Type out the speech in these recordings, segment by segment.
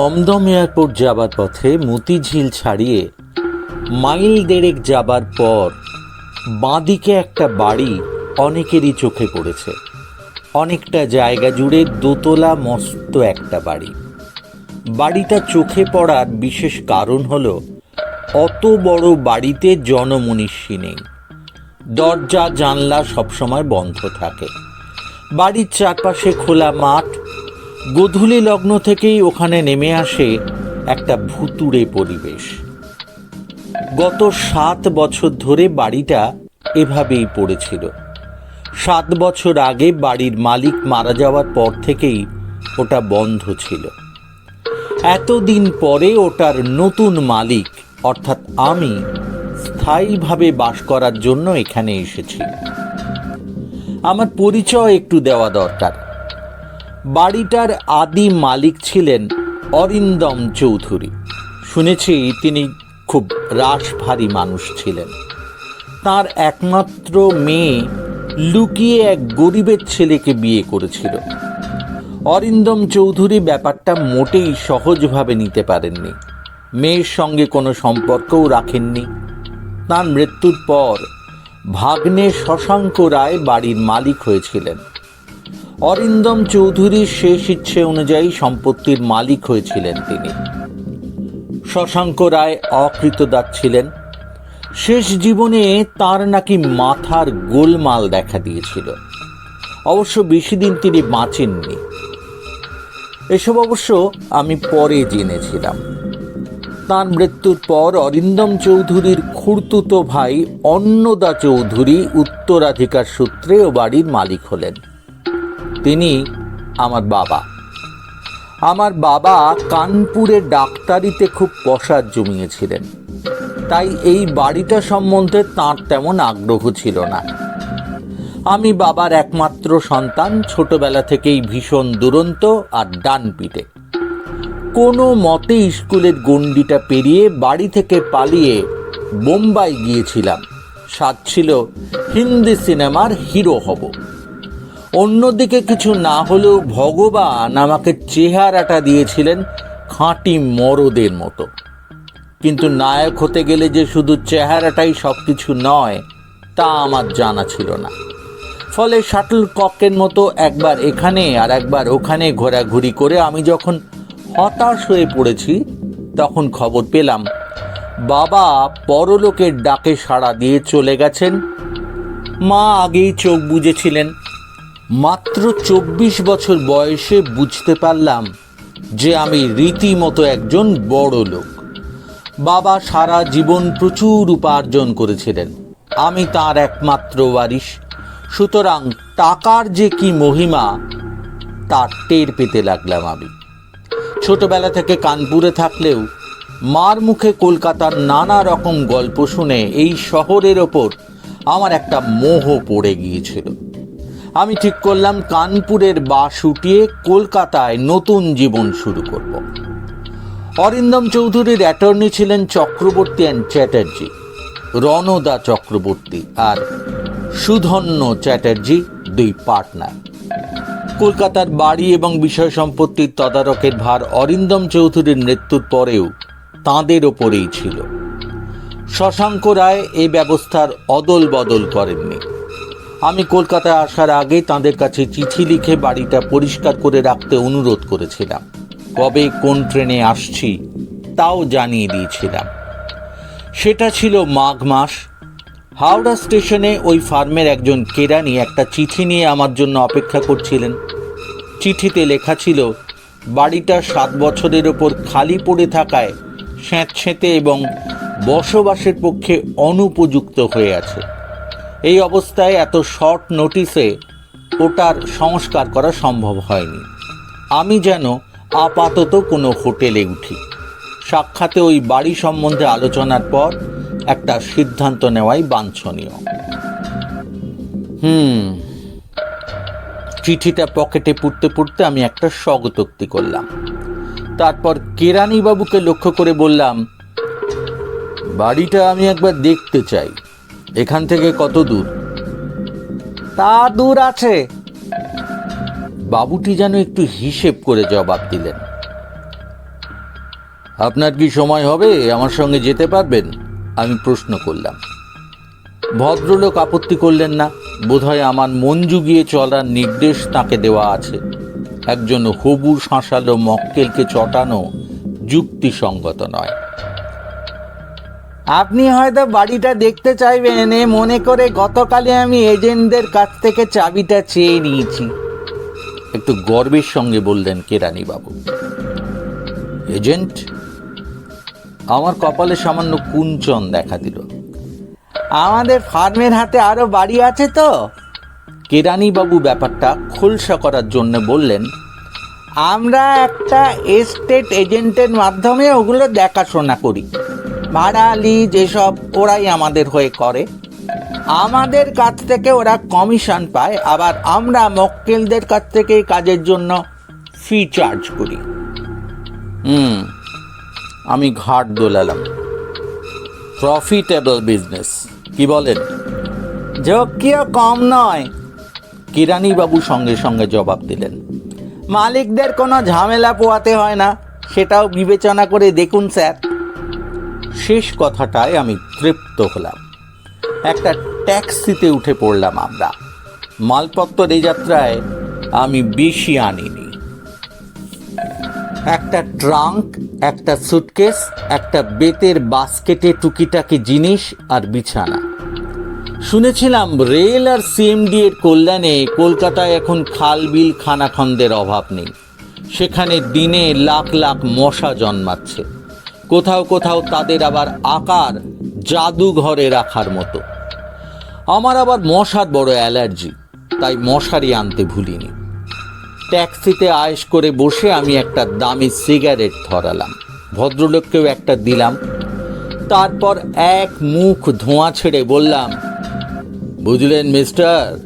Dumdum airport যাবার পথে মতিঝিল ছাড়িয়ে মাইল দেড়েক যাবার পর বাঁদিকে একটা বাড়ি অনেকেরই চোখে পড়েছে। অনেকটা জায়গা জুড়ে দোতলা মস্ত একটা বাড়ি। বাড়িটা চোখে পড়ার বিশেষ কারণ হলো অত বড় বাড়িতে জনমনীষী নেই। দরজা, জানলা সবসময় বন্ধ থাকে। বাড়ির চারপাশে খোলা মাঠ গোধূলি লগ্ন থেকেই ওখানে নেমে আসে একটা ভুতুড়ে পরিবেশ। গত সাত বছর ধরে বাড়িটা এভাবেই পড়েছিল। সাত বছর আগে বাড়ির মালিক মারা যাওয়ার পর থেকেই ওটা বন্ধ ছিল। এতদিন পরে ওটার নতুন মালিক, অর্থাৎ আমি, স্থায়ীভাবে বাস করার জন্য এখানে এসেছি। আমার পরিচয় একটু দেওয়া দরকার। বাড়িটার আদি মালিক ছিলেন অরিন্দম চৌধুরী। শুনেছি তিনি খুব রাশভারী মানুষ ছিলেন। তার একমাত্র মেয়ে লুকিয়ে এক গরিবের ছেলেকে বিয়ে করেছিল। অরিন্দম চৌধুরী ব্যাপারটা মোটেই সহজভাবে নিতে পারেননি। মেয়ের সঙ্গে কোনো সম্পর্কও রাখেননি। তার মৃত্যুর পর ভাগ্নে শশাঙ্ক রায় বাড়ির মালিক হয়েছিলেন। অরিন্দম চৌধুরীর শেষ ইচ্ছে অনুযায়ী সম্পত্তির মালিক হয়েছিলেন তিনি। শশাঙ্ক রায় অকৃতদার ছিলেন। শেষ জীবনে তার নাকি মাথার গোলমাল দেখা দিয়েছিল। অবশ্য বেশি দিন তিনি বাঁচেননি। এসব অবশ্য আমি পরে জেনেছিলাম। তার মৃত্যুর পর অরিন্দম চৌধুরীর খুড়তুতো ভাই অন্নদা চৌধুরী উত্তরাধিকার সূত্রে ও বাড়ির মালিক হলেন। তিনি আমার বাবা। আমার বাবা কানপুরে ডাক্তারিতে খুব পসার জমিয়েছিলেন। তাই এই বাড়িটা সম্বন্ধে তাঁর তেমন আগ্রহ ছিল না। আমি বাবার একমাত্র সন্তান, ছোটবেলা থেকেই ভীষণ দুরন্ত আর ডান পিটে কোনো মতে স্কুলের গণ্ডিটা পেরিয়ে বাড়ি থেকে পালিয়ে বোম্বাই গিয়েছিলাম। সাত ছিল হিন্দি সিনেমার হিরো হব। অন্যদিকে কিছু না হলেও ভগবান আমাকে চেহারাটা দিয়েছিলেন খাঁটি মরদের মতো। কিন্তু নায়ক হতে গেলে যে শুধু চেহারাটাই সব কিছু নয়, তা আমার জানা ছিল না। ফলে শাটল ককের মতো একবার এখানে আর একবার ওখানে ঘোরাঘুরি করে আমি যখন হতাশ হয়ে পড়েছি, তখন খবর পেলাম, বাবা পরলোকের ডাকে সাড়া দিয়ে চলে গেছেন। মা আগেই চোখ বুজেছিলেন মাত্র চব্বিশ বছর বয়সে বুঝতে পারলাম যে আমি রীতিমতো একজন বড় লোক। বাবা সারা জীবন প্রচুর উপার্জন করেছিলেন। আমি তার একমাত্র ওয়ারিশ। সুতরাং টাকার যে কি মহিমা তার টের পেতে লাগলাম আমি। ছোটবেলা থেকে কানপুরে থাকলেও মার মুখে কলকাতার নানা রকম গল্প শুনে এই শহরের ওপর আমার একটা মোহ পড়ে গিয়েছিল। আমি ঠিক করলাম কানপুরের বাস উঠিয়ে কলকাতায় নতুন জীবন শুরু করব। অরিন্দম চৌধুরীর অ্যাটর্নি ছিলেন চক্রবর্তী অ্যান্ড চ্যাটার্জি, রণদা চক্রবর্তী আর সুধন্য চ্যাটার্জি, দুই পার্টনার কলকাতার বাড়ি এবং বিষয় সম্পত্তির তদারকের ভার অরিন্দম চৌধুরীর মৃত্যুর পরেও তাঁদের ওপরেই ছিল। শশাঙ্ক রায় এই ব্যবস্থার অদল বদল করেননি। আমি কলকাতায় আসার আগে তাঁদের কাছে চিঠি লিখে বাড়িটা পরিষ্কার করে রাখতে অনুরোধ করেছিলাম। কবে কোন ট্রেনে আসছি, তাও জানিয়ে দিয়েছিলাম। সেটা ছিল মাঘ মাস। হাওড়া স্টেশনে ওই ফার্মের একজন কেরানি একটা চিঠি নিয়ে আমার জন্য অপেক্ষা করছিলেন। চিঠিতে লেখা ছিল, বাড়িটা সাত বছরের ওপর খালি পড়ে থাকায় স্যাঁতস্যাঁতে এবং বসবাসের পক্ষে অনুপযুক্ত হয়ে আছে। এই অবস্থায় এত শর্ট নোটিসে ওটার সংস্কার করা সম্ভব হয়নি। আমি যেন আপাতত কোনো হোটেলে উঠি। সাক্ষাতে ওই বাড়ি সম্বন্ধে আলোচনার পর একটা সিদ্ধান্ত নেওয়াই বাঞ্ছনীয়। হুম, চিঠিটা পকেটে পুড়তে পুড়তে আমি একটা স্বগতোক্তি করলাম। তারপর কেরানি বাবুকে লক্ষ্য করে বললাম, বাড়িটা আমি একবার দেখতে চাই। এখান থেকে কত দূর? তা দূর আছে। বাবুটি যেন একটু হিসেব করে জবাব দিলেন। আপনার কি সময় হবে? আমার সঙ্গে যেতে পারবেন? আমি প্রশ্ন করলাম। ভদ্রলোক আপত্তি করলেন না। বোধহয় আমার মন জুগিয়ে চলার নির্দেশ তাকে দেওয়া আছে। একজন হবু শাঁসালো মক্কেলকে চটানো যুক্তিসঙ্গত নয়। আপনি হয়তো বাড়িটা দেখতে চাইবেন এ মনে করে গতকালে আমি এজেন্টদের কাছ থেকে চাবিটা চেয়ে নিয়েছি। একটু গর্বের সঙ্গে বললেন কেরানি বাবু এজেন্ট? আমার কপালে সামান্য কুঞ্চন দেখা দিল। আমাদের ফার্মের হাতে আরও বাড়ি আছে তো। কেরানি বাবু ব্যাপারটা খোলসা করার জন্য বললেন আমরা একটা এস্টেট এজেন্টের মাধ্যমে ওগুলো দেখাশোনা করি। ভাড়া যেসব ওরাই আমাদের হয়ে করে, আমাদের কাছ থেকে ওরা কমিশন পায়, আবার আমরা মক্কেলদের কাছ থেকে কাজের জন্য ফি চার্জ করি। হুম, আমি ঘাট দোলালাম। প্রফিটেবল বিজনেস কি বলেন? ঝক্কিও কম নয়। কিরানি বাবু সঙ্গে সঙ্গে জবাব দিলেন, মালিকদের কোনো ঝামেলা পোয়াতে হয় না, সেটাও বিবেচনা করে দেখুন স্যার। শেষ কথাটায় আমি তৃপ্ত হলাম। একটা ট্যাক্সিতে উঠে পড়লাম আমরা। মালপত্র এই যাত্রায় আমি বেশি আনিনি। একটা ট্রাঙ্ক, একটা সুটকেস, একটা বেতের বাস্কেটে টুকিটাকি জিনিস আর বিছানা। শুনেছিলাম রেল আর সিএমডি এর কল্যাণে কলকাতায় এখন খাল বিল খানাখন্দের অভাব নেই। সেখানে দিনে লাখ লাখ মশা জন্মাচ্ছে। কোথাও কোথাও তাদের আবার আকার জাদুঘরে রাখার মতো। আমার আবার মশার বড় অ্যালার্জি, তাই মশারি আনতে ভুলিনি। ট্যাক্সিতে আয়েশ করে বসে আমি একটা দামি সিগারেট ধরালাম। ভদ্রলোককেও একটা দিলাম। তারপর এক মুখ ধোঁয়া ছেড়ে বললাম, বুঝলেন মিস্টার,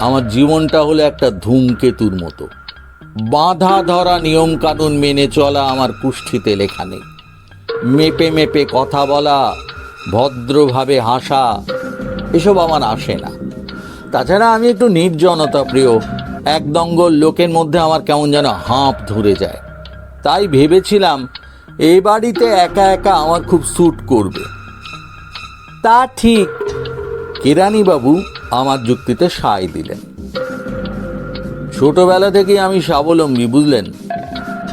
আমার জীবনটা হলো একটা ধূমকেতুর মতো। বাঁধা ধরা নিয়মকানুন মেনে চলা আমার কুষ্ঠিতে লেখা নেই। মেপে মেপে কথা বলা, ভদ্রভাবে হাসা, এসব আমার আসে না। তাছাড়া আমি একটু নির্জনতা প্রিয়। এক দঙ্গল লোকের মধ্যে আমার কেমন যেন হাঁপ ধরে যায়। তাই ভেবেছিলাম এই বাড়িতে একা একা আমার খুব স্যুট করবে। তা ঠিক, কেরানিবাবু আমার যুক্তিতে সায় দিলেন। ছোটবেলা থেকেই আমি স্বাবলম্বী, বুঝলেন?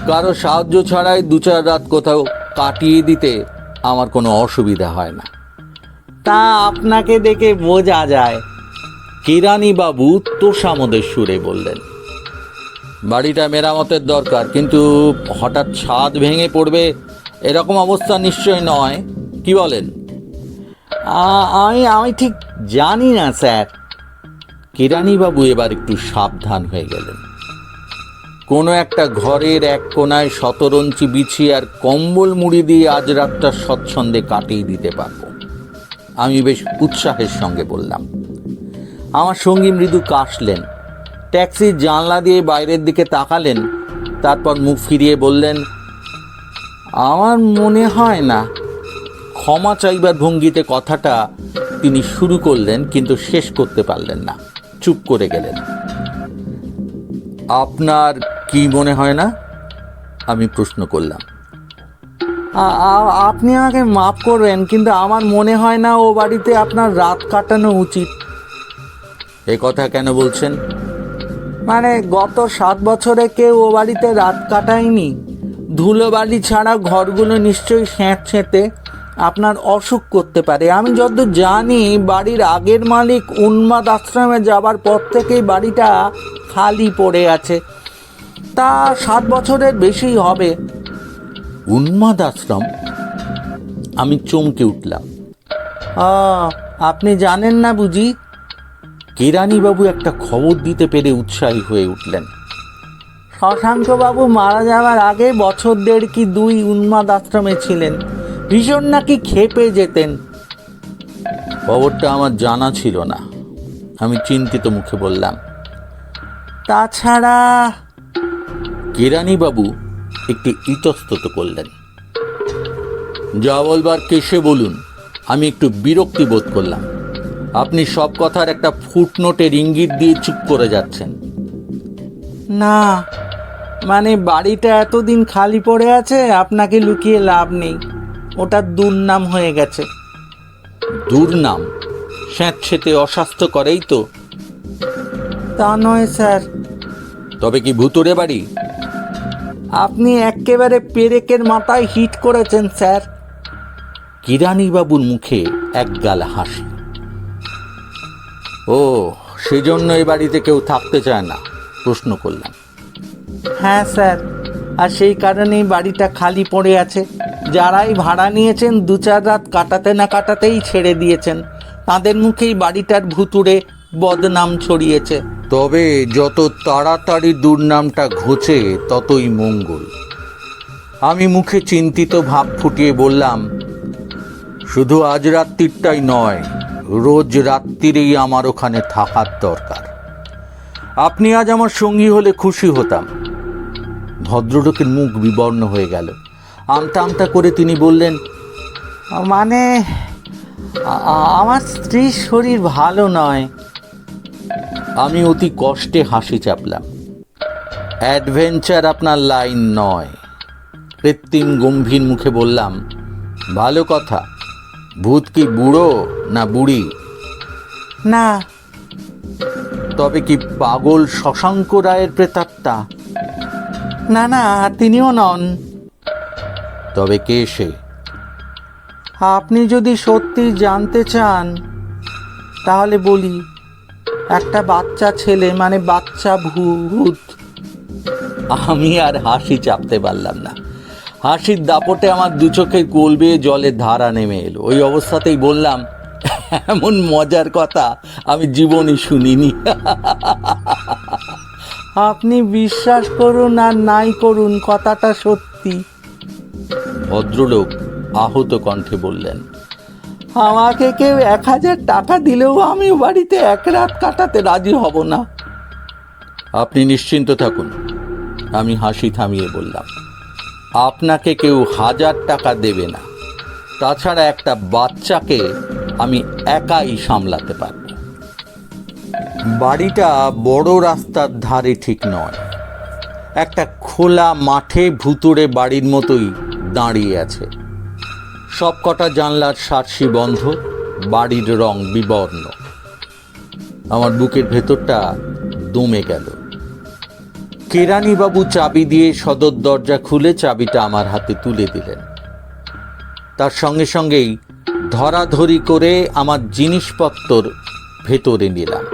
কারও সাহায্য ছাড়াই দু চার রাত কোথাও কাটিয়ে দিতে আমার কোনো অসুবিধা হয় না। তা আপনাকে দেখে বোঝা যায়। কিরানি বাবু তোষামদের সুরে বললেন বাড়িটা মেরামতের দরকার কিন্তু হঠাৎ ছাদ ভেঙে পড়বে এরকম অবস্থা নিশ্চয় নয়। কি বলেন? আমি আমি ঠিক জানি না স্যার। কিরানি বাবু এবার একটু সাবধান হয়ে গেলেন। কোনো একটা ঘরের এক কোনায় শতরঞ্চি বিছিয়ে আর কম্বল মুড়ি দিয়ে আজ রাতটা স্বচ্ছন্দে কাটিয়ে দিতে পারব। আমি বেশ উৎসাহের সঙ্গে বললাম, আমার সঙ্গী মৃদু কাশলেন। ট্যাক্সির জানলা দিয়ে বাইরের দিকে তাকালেন, তারপর মুখ ফিরিয়ে বললেন, আমার মনে হয় না, ক্ষমা চাইবার ভঙ্গিতে কথাটা তিনি শুরু করলেন, কিন্তু শেষ করতে পারলেন না। চুপ করে গেলেন। আপনার কি মনে হয় না? আমি প্রশ্ন করলাম। আপনি আমাকে মাফ করবেন কিন্তু আমার মনে হয় না ও বাড়িতে আপনার রাত কাটানো উচিত। এ কথা কেন বলছেন? মানে গত সাত বছরে কেউ ও বাড়িতে রাত কাটায়নি। ধুলো বালি ছাড়া ঘরগুলো নিশ্চয়ই স্যাঁত ছেঁতে আপনার অসুখ করতে পারে। আমি যত জানি বাড়ির আগের মালিক উন্মাদ আশ্রমে যাবার পর থেকেই বাড়িটা খালি পড়ে আছে। তা সাত বছরের বেশি হবে। উন্মাদ আশ্রম আমি চমকে উঠলাম। আপনি জানেন না বুঝি? কেরানিবাবু একটা খবর দিতে পেরে উৎসাহী হয়ে উঠলেন। শশাঙ্কবাবু মারা যাওয়ার আগে বছর দেড় কি দুই উন্মাদ আশ্রমে ছিলেন। ভীষণ নাকি খেপে যেতেন। খবরটা আমার জানা ছিল না। আমি চিন্তিত মুখে বললাম তাছাড়া কেরানিবাবু একটি ইতস্তত করলেন। যা বলবার কেসে বলুন আমি একটু বিরক্তি বোধ করলাম। আপনি সব কথার একটা ফুটনোটের ইঙ্গিত দিয়ে চুপ করে যাচ্ছেন। না মানে বাড়িটা এতদিন খালি পড়ে আছে আপনাকে লুকিয়ে লাভ নেই। ওটা দুর্নাম হয়ে গেছে। দুর্নাম? স্যাঁতসেতে অস্বাস্থ্য করেই তো। তা নয় স্যার। তবে কি ভুতুরে বাড়ি? আপনি একেবারে পেরেকের মাথায় হিট করেছেন স্যার। কিরানীবাবুর মুখে একগাল হাসি। ও সেজন্য এই বাড়িতে কেউ থাকতে চায় না প্রশ্ন করলাম হ্যাঁ স্যার আর সেই কারণেই বাড়িটা খালি পড়ে আছে। যারাই ভাড়া নিয়েছেন দু চার রাত কাটাতে না কাটাতেই ছেড়ে দিয়েছেন। তাদের মুখেই বাড়িটার ভুতুড়ে বদনাম ছড়িয়েছে। তবে যত তাড়াতাড়ি দুর্নামটা ঘোচে, ততই মঙ্গল। আমি মুখে চিন্তিত ভাব ফুটিয়ে বললাম, শুধু আজ রাত্রিরটাই নয়, রোজ রাত্রিরেই আমার ওখানে থাকার দরকার। আপনি আজ আমার সঙ্গী হলে খুশি হতাম। ভদ্রলোকের মুখ বিবর্ণ হয়ে গেল। আমতা আমতা করে তিনি বললেন মানে আমার স্ত্রীর শরীর ভালো নয়। আমি অতি কষ্টে হাসি চাপলাম। অ্যাডভেঞ্চার আপনার লাইন নয়। কৃত্রিম গম্ভীর মুখে বললাম ভালো কথা। ভূত কি বুড়ো না বুড়ি? না। তবে কি পাগল শশাঙ্ক রায়ের প্রেতাত্মা? না না তিনিও নন। তবে কে সে? আপনি যদি সত্যি জানতে চান তাহলে বলি। একটা বাচ্চা ছেলে মানে বাচ্চা ভূত। আমি আর হাসি চাপতে পারলাম না। হাসির দাপটে আমার দু চোখের কোল বেয়ে জলের ধারা নেমে এলো। ওই অবস্থাতেই বললাম, এমন মজার কথা আমি জীবনে শুনিনি। আপনি বিশ্বাস করুন আর নাই করুন, কথাটা সত্যি। ভদ্রলোক আহত কণ্ঠে বললেন আমাকে কেউ এক হাজার টাকা দিলেও আমি বাড়িতে এক রাত কাটাতে রাজি হব না। আপনি নিশ্চিন্ত থাকুন, আমি হাসি থামিয়ে বললাম। আপনাকে কেউ হাজার টাকা দেবে না। তাছাড়া একটা বাচ্চাকে আমি একাই সামলাতে পারব। বাড়িটা বড় রাস্তার ধারে ঠিক নয়। একটা খোলা মাঠে ভুতুড়ে বাড়ির মতোই দাঁড়িয়ে আছে। সবকটা জানলার সার্সি বন্ধ, বাড়ির রং বিবর্ণ। আমার বুকের ভেতরটা দমে গেল। কেরানীবাবু চাবি দিয়ে সদর দরজা খুলে চাবিটা আমার হাতে তুলে দিলেন। তার সঙ্গে সঙ্গেই ধরাধরি করে আমার জিনিসপত্র ভেতরে নিলাম।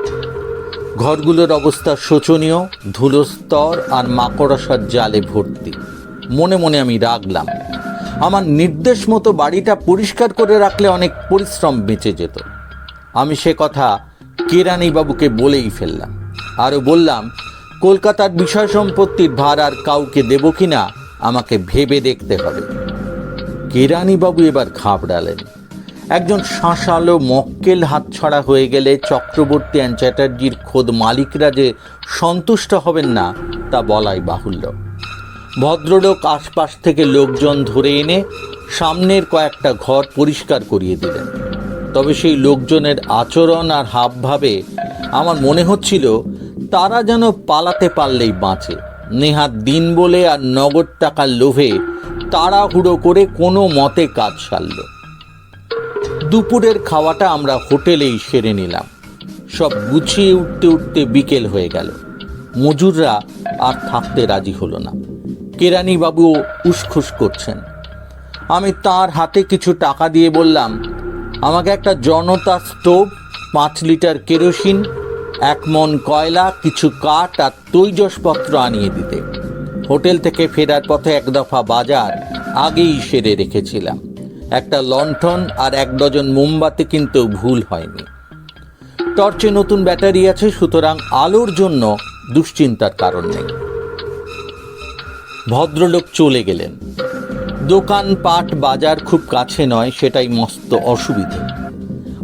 ঘরগুলোর অবস্থা শোচনীয় ধুলোস্তর আর মাকড়সার জালে ভর্তি। মনে মনে আমি রাগলাম। আমার নির্দেশ মতো বাড়িটা পরিষ্কার করে রাখলে অনেক পরিশ্রম বেঁচে যেত। আমি সে কথা কেরানীবাবুকে বলেই ফেললাম। আরও বললাম, কলকাতার বিষয় সম্পত্তির ভার আর কাউকে দেব কিনা আমাকে ভেবে দেখতে হবে। কেরানীবাবু এবার ঘাবড়ালেন। একজন শাঁসালো মক্কেল হাতছাড়া হয়ে গেলে চক্রবর্তী অ্যান্ড চ্যাটার্জির খোদ মালিকরা যে সন্তুষ্ট হবেন না, তা বলাই বাহুল্য। ভদ্রলোক আশপাশ থেকে লোকজন ধরে এনে সামনের কয়েকটা ঘর পরিষ্কার করিয়ে দিলেন। তবে সেই লোকজনের আচরণ আর হাবভাবে আমার মনে হচ্ছিল তারা যেন পালাতে পারলেই বাঁচে। নেহাত দিন বলে আর নগদ টাকার লোভে তাড়াহুড়ো করে কোনো মতে কাজ সারল। দুপুরের খাওয়াটা আমরা হোটেলেই সেরে নিলাম। সব গুছিয়ে উঠতে উঠতে বিকেল হয়ে গেল। মজুররা আর থাকতে রাজি হলো না। কেরানীবাবু উসখুস করছেন। আমি তার হাতে কিছু টাকা দিয়ে বললাম, আমাকে একটা জনতা স্টোভ, পাঁচ লিটার কেরোসিন, এক মন কয়লা, কিছু কাঠ আর তৈজসপত্র আনিয়ে দিতে। হোটেল থেকে ফেরার পথে এক দফা বাজার আগেই সেরে রেখেছিলাম। একটা লণ্ঠন আর এক ডজন মোমবাতি কিন্তু ভুল হয়নি। টর্চে নতুন ব্যাটারি আছে, সুতরাং আলোর জন্য দুশ্চিন্তার কারণ নেই। ভদ্রলোক চলে গেলেন। দোকান পাট বাজার খুব কাছে নয়, সেটাই মস্ত অসুবিধে।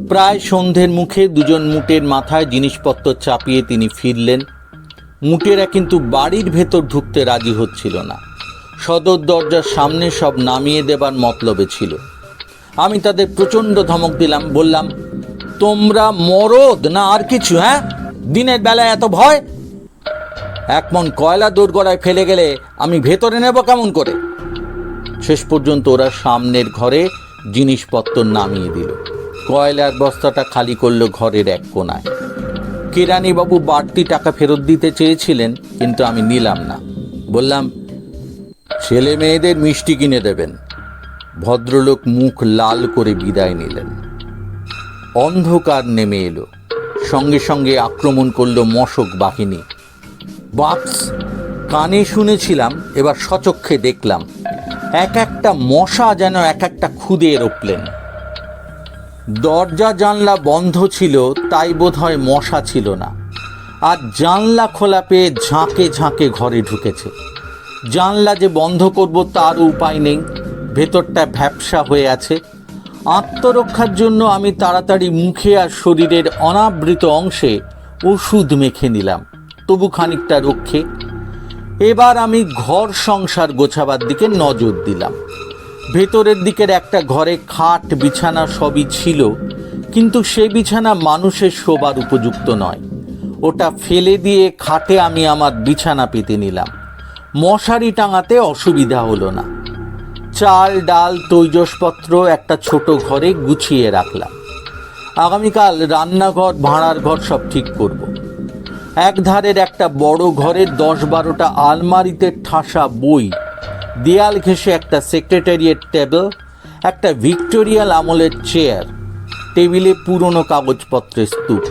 প্রায় সন্ধ্যের মুখে দুজন মুটের মাথায় জিনিসপত্র চাপিয়ে তিনি ফিরলেন। মুটেরা কিন্তু বাড়ির ভেতর ঢুকতে রাজি হচ্ছিল না। সদর দরজার সামনে সব নামিয়ে দেবার মতলবে ছিল। আমি তাদের প্রচণ্ড ধমক দিলাম, বললাম, তোমরা মরদ না আর কিছু হ্যাঁ? দিনের বেলায় এত ভয়? এক মন কয়লা দোরগড়ায় ফেলে গেলে আমি ভেতরে নেব কেমন করে? শেষ পর্যন্ত ওরা সামনের ঘরে জিনিসপত্র নামিয়ে দিল। কয়লার বস্তাটা খালি করল ঘরের এক কোনায়। কেরানিবাবু বাড়তি টাকা ফেরত দিতে চেয়েছিলেন, কিন্তু আমি নিলাম না। বললাম, ছেলে মেয়েদের মিষ্টি কিনে দেবেন। ভদ্রলোক মুখ লাল করে বিদায় নিলেন। অন্ধকার নেমে এলো। সঙ্গে সঙ্গে আক্রমণ করল মশক বাহিনী। বাক্স কানে শুনেছিলাম, এবার সচক্ষে দেখলাম। এক একটা মশা যেন এক একটা খুদে এরোপ্লেন। দরজা জানলা বন্ধ ছিল, তাই বোধহয় মশা ছিল না। আর জানলা খোলা পেয়ে ঝাঁকে ঝাঁকে ঘরে ঢুকেছে। জানলা যে বন্ধ করব তার উপায় নেই, ভেতরটা ভ্যাপসা হয়ে আছে। আত্মরক্ষার জন্য আমি তাড়াতাড়ি মুখে আর শরীরের অনাবৃত অংশে ওষুধ মেখে নিলাম। তবু খানিকটা রক্ষে। এবার আমি ঘর সংসার গোছাবার দিকে নজর দিলাম। ভেতরের দিকের একটা ঘরে খাট, বিছানা সবই ছিল, কিন্তু সে বিছানা মানুষের শোবার উপযুক্ত নয়। ওটা ফেলে দিয়ে খাটে আমি আমার বিছানা পেতে নিলাম। মশারি টাঙাতে অসুবিধা হলো না। চাল, ডাল, তৈজসপত্র একটা ছোট ঘরে গুছিয়ে রাখলাম। আগামীকাল রান্নাঘর, ভাড়ার ঘর সব ঠিক করব। এক ধারের একটা বড় ঘরের দশ বারোটা আলমারিতে ঠাসা বই, দেয়াল ঘেঁষে একটা সেক্রেটারিয়েট টেবিল, একটা ভিক্টোরিয়াল আমলের চেয়ার, টেবিলে পুরনো কাগজপত্রের স্তূপ।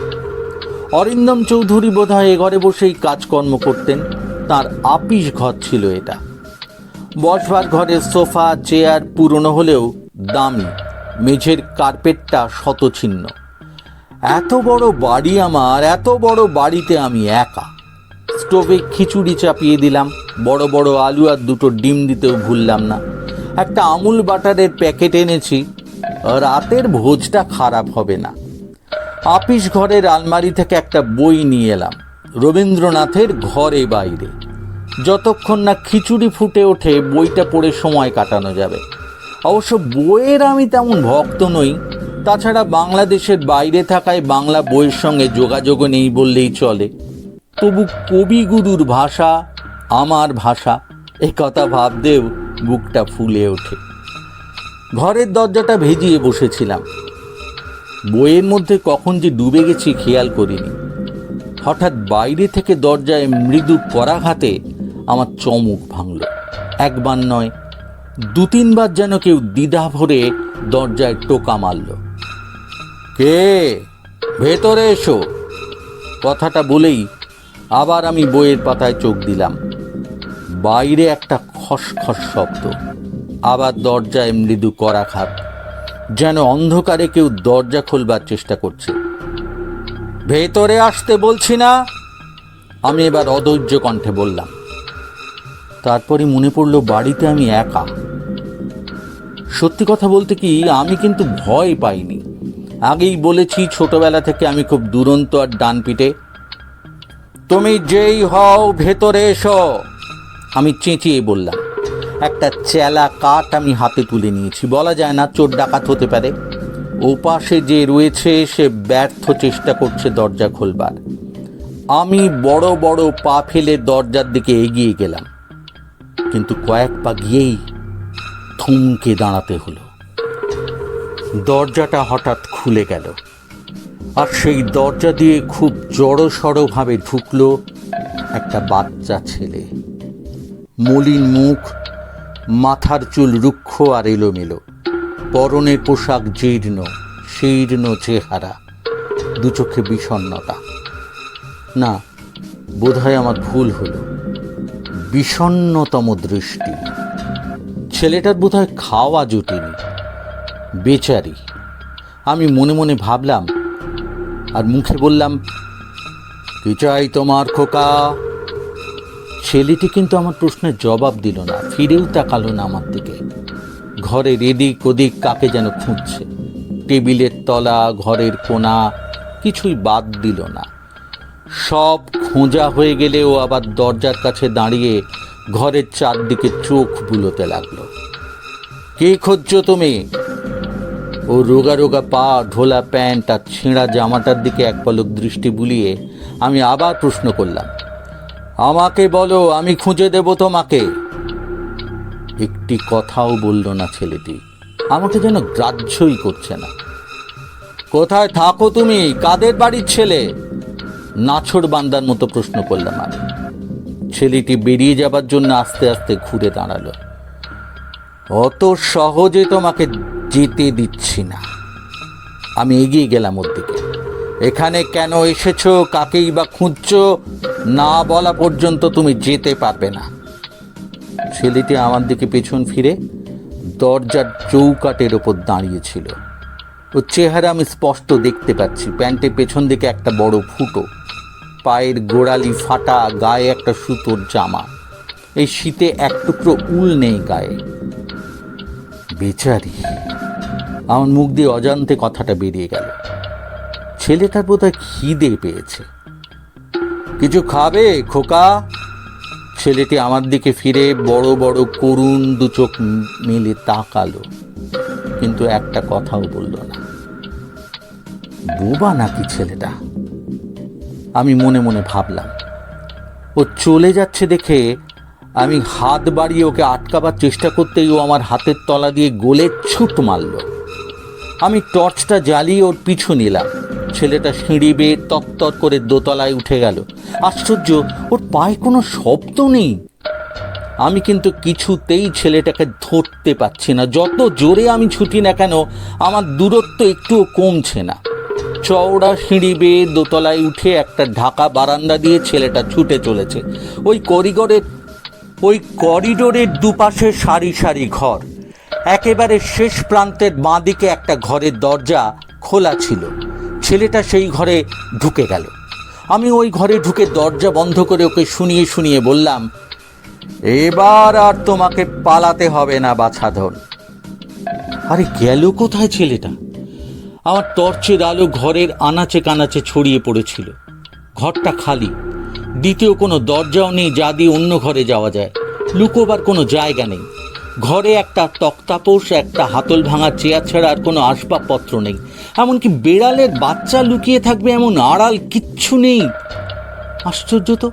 অরিন্দম চৌধুরী বোধহয় ঘরে বসেই কাজকর্ম করতেন, তার আপিস ঘর ছিল এটা। বসবার ঘরের সোফা, চেয়ার পুরনো হলেও দামি, মেঝের কার্পেটটা শতছিন্ন। এত বড় বাড়ি আমার, এত বড় বাড়িতে আমি একা। স্টোভে খিচুড়ি চাপিয়ে দিলাম, বড় বড় আলু আর দুটো ডিম দিতেও ভুললাম না। একটা আমুল বাটারের প্যাকেট এনেছি, রাতের ভোজটা খারাপ হবে না। আপিস ঘরের আলমারি থেকে একটা বই নিয়ে এলাম, রবীন্দ্রনাথের ঘরে বাইরে। যতক্ষণ না খিচুড়ি ফুটে ওঠে, বইটা পড়ে সময় কাটানো যাবে। অবশ্য বইয়ের আমি তেমন ভক্ত নই তাছাড়া বাংলাদেশের বাইরে থাকায় বাংলা বইয়ের সঙ্গে যোগাযোগও নেই বললেই চলে। তবু কবিগুরুর ভাষা, আমার ভাষা এই কথা ভাবতেও বুকটা ফুলে ওঠে। ঘরের দরজাটা ভেজিয়ে বসেছিলাম। বইয়ের মধ্যে কখন যে ডুবে গেছি খেয়াল করিনি। হঠাৎ বাইরে থেকে দরজায় মৃদু করাঘাতে আমার চমক ভাঙল। একবার নয় দু তিনবার যেন কেউ দ্বিধা ভরে দরজায় টোকা মারল। কে ভেতরে এসো। কথাটা বলেই আবার আমি বইয়ের পাতায় চোখ দিলাম। বাইরে একটা খসখস শব্দ। আবার দরজায় মৃদু করাঘাত যেন অন্ধকারে কেউ দরজা খোলবার চেষ্টা করছে। ভেতরে আসতে বলছি না, আমি এবার অধৈর্য কণ্ঠে বললাম। তারপরে মনে পড়ল বাড়িতে আমি একা। সত্যি কথা বলতে কি, আমি কিন্তু ভয় পাইনি। আগেই বলেছি, ছোটবেলা থেকে আমি খুব দুরন্ত আর ডান পিটে তুমি যেই হও, ভেতরে এসো। আমি চেঁচিয়ে বললাম, একটা চেলা কাঠ আমি হাতে তুলে নিয়েছি। বলা যায় না চোর ডাকাত হতে পারে। ওপাশে যে রয়েছে, সে ব্যর্থ চেষ্টা করছে দরজা খোলবার। আমি বড় বড় পা ফেলে দরজার দিকে এগিয়ে গেলাম। কিন্তু কয়েক পা গিয়েই থমকে দাঁড়াতে হলো। দরজাটা হঠাৎ খুলে গেল। আর সেই দরজা দিয়ে খুব জড়সড়ভাবে ঢুকলো একটা বাচ্চা ছেলে। মলিন মুখ, মাথার চুল রুক্ষ আর এলোমেলো। পরনের পোশাক জীর্ণ, শীর্ণ চেহারা, দু চোখে বিষণ্নতা না, বোধহয় আমার ভুল হলো। বিষণ্নতম দৃষ্টি। ছেলেটার বোধহয় খাওয়া জুটেনি। বেচারি। আমি মনে মনে ভাবলাম আর মুখে বললাম, কি চাই তোমার খোকা? ছেলেটি কিন্তু আমার প্রশ্নের জবাব দিল না, ফিরেও তাকালো না আমার দিকে। ঘরের এদিক ওদিক কাকে যেন খুঁজছে, টেবিলের তলা, ঘরের কোণা, কিছুই বাদ দিল না। সব খোঁজা হয়ে গেলেও আবার দরজার কাছে দাঁড়িয়ে ঘরের চারদিকে চোখ বুলোতে লাগল। কে খুঁজছো তুমি? ও রোগা রোগা পা, ঢোলা প্যান্ট আর ছেঁড়া জামাটার দিকে এক পলক দৃষ্টি বুলিয়ে আমি আবার প্রশ্ন করলাম, আমাকে বলো, আমি খুঁজে দেব তোমাকে? একটি কথাও বলল না ছেলেটি, আমাকে যেন গ্রাহ্যই করছে না। কোথায় থাকো তুমি? কাদের বাড়ির ছেলে? নাছর বান্দার মতো প্রশ্ন করলাম আমি। ছেলেটি বেরিয়ে যাবার জন্য আস্তে আস্তে ঘুরে দাঁড়াল। অত সহজে তোমাকে যেতে দিচ্ছি না। আমি এগিয়ে গেলাম ওর দিকে। এখানে কেন এসেছ, কাকেই বা খুঁজছো, না বলা পর্যন্ত তুমি যেতে পারবে না। ছেলেটি আমার দিকে পেছন ফিরে দরজার চৌকাটের ওপর দাঁড়িয়েছিল ওর চেহারা আমি স্পষ্ট দেখতে পাচ্ছি। প্যান্টের পেছন দিকে একটা বড় ফুটো, পায়ের গোড়ালি ফাটা, গায়ে একটা সুতোর জামা। এই শীতে এক টুকরো উল নেই গায়ে। বেচারি আমার মুখ দিয়ে অজান্তে কথাটা বেরিয়ে গেল। ছেলেটার বোধহয় খিদে পেয়েছে। কিছু খাবে, খোকা? ছেলেটি আমার দিকে ফিরে বড় বড় করুণ দু চোখ মেলে তাকালো। কিন্তু একটা কথাও বলল না। বোবা নাকি ছেলেটা? আমি মনে মনে ভাবলাম। ও চলে যাচ্ছে দেখে আমি হাত বাড়িয়ে ওকে আটকাবার চেষ্টা করতেই ও আমার হাতের তলা দিয়ে গোলে ছুট মারল। আমি টর্চটা জ্বালিয়ে ওর পিছু নিলাম। ছেলেটা সিঁড়ি বেয়ে তত্তর করে দোতলায় উঠে গেল। আশ্চর্য, ওর পায়ে কোনো শব্দ নেই। আমি কিন্তু কিছুতেই ছেলেটাকে ধরতে পারছি না। যত জোরে আমি ছুটি না কেন, আমার দূরত্ব একটুও কমছে না। চওড়া সিঁড়ি বেয়ে দোতলায় উঠে একটা ঢাকা বারান্দা দিয়ে ছেলেটা ছুটে চলেছে। ওই করিডোরের ওই করিডোরের দুপাশে সারি সারি ঘর। একেবারে শেষ প্রান্তের বাঁদিকে একটা ঘরের দরজা খোলা ছিল। ছেলেটা সেই ঘরে ঢুকে গেল। আমি ওই ঘরে ঢুকে দরজা বন্ধ করে ওকে শুনিয়ে শুনিয়ে বললাম, এবার আর তোমাকে পালাতে হবে না, বাছাধন। আরে গেল কোথায় ছেলেটা? আমার টর্চের আলো ঘরের আনাচে কানাচে ছড়িয়ে পড়েছিল। ঘরটা খালি। দ্বিতীয় কোনো দরজাও নেই, যা দিয়ে অন্য ঘরে যাওয়া যায়। লুকোবার কোনো জায়গা নেই। ঘরে একটা তক্তাপোষ, একটা হাতল ভাঙা চেয়ার ছাড়া আর কোনো আসবাবপত্র নেই। এমনকি বেড়ালের বাচ্চা লুকিয়ে থাকবে এমন আড়াল কিচ্ছু নেই। আশ্চর্য তো,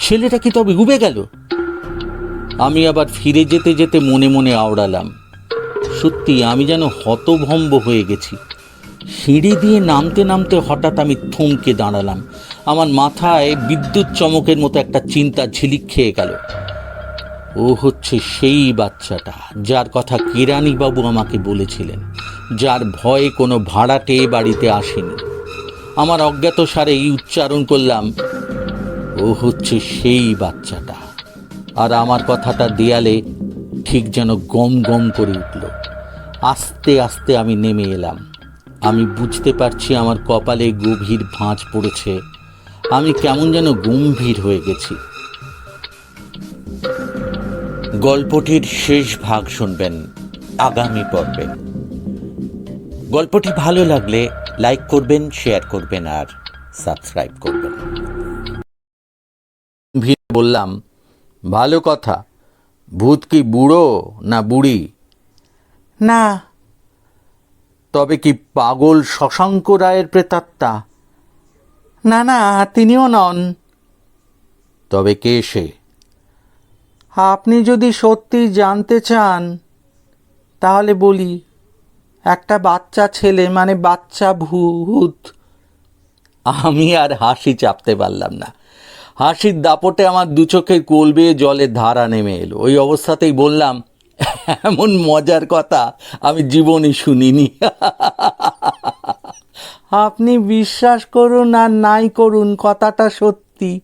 ছেলেটা কি তবে উবে গেল? আমি আবার ফিরে যেতে যেতে মনে মনে আওড়ালাম। সত্যি, আমি যেন হতভম্ব হয়ে গেছি। সিঁড়ি দিয়ে নামতে নামতে হঠাৎ আমি থমকে দাঁড়ালাম। আমার মাথায় বিদ্যুৎ চমকের মতো একটা চিন্তা ঝিলিক খেয়ে গেল। ও হচ্ছে সেই বাচ্চাটা, যার কথা কেরানিবাবু আমাকে বলেছিলেন, যার ভয়ে কোনো ভাড়াটে বাড়িতে আসেনি। আমার অজ্ঞাত সারে এই উচ্চারণ করলাম, ও হচ্ছে সেই বাচ্চাটা। আর আমার কথাটা দেয়ালে ঠিক যেন গম গম করে উঠল। আস্তে আস্তে আমি নেমে এলাম। আমি বুঝতে পারছি আমার কপালে গভীর ভাঁজ পড়েছে। আমি কেমন যেন গম্ভীর হয়ে গেছি। গল্পটির শেষ ভাগ শুনবেন আগামী পর্বে। গল্পটি ভালো লাগলে লাইক করবেন শেয়ার করবেন আর সাবস্ক্রাইব করবেন। ভিড় বললাম ভালো কথা। ভূত কি বুড়ো না বুড়ি? না। তবে কি পাগল শশাঙ্ক রায়ের প্রেতাত্মা? না না তিনিও নন। তবে কে সে? আপনি যদি সত্যি জানতে চান, তাহলে বলি, একটা বাচ্চা ছেলে মানে বাচ্চা ভূত। আমি আর হাসি চাপতে পারলাম না। হাসির দাপটে আমার দু চোখের কোল বেয়ে জলের ধারা নেমে এলো। ওই অবস্থাতেই বললাম, এমন মজার কথা আমি জীবনে শুনিনি। আপনি বিশ্বাস করুন আর নাই করুন, কথাটা সত্যি।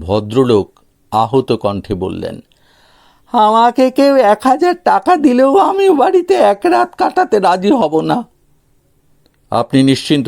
ভদ্রলোক আহত কণ্ঠে বললেন, আমাকে কেউ এক হাজার টাকা দিলেও আমি বাড়িতে এক রাত কাটাতে রাজি হব না। আপনি নিশ্চিন্ত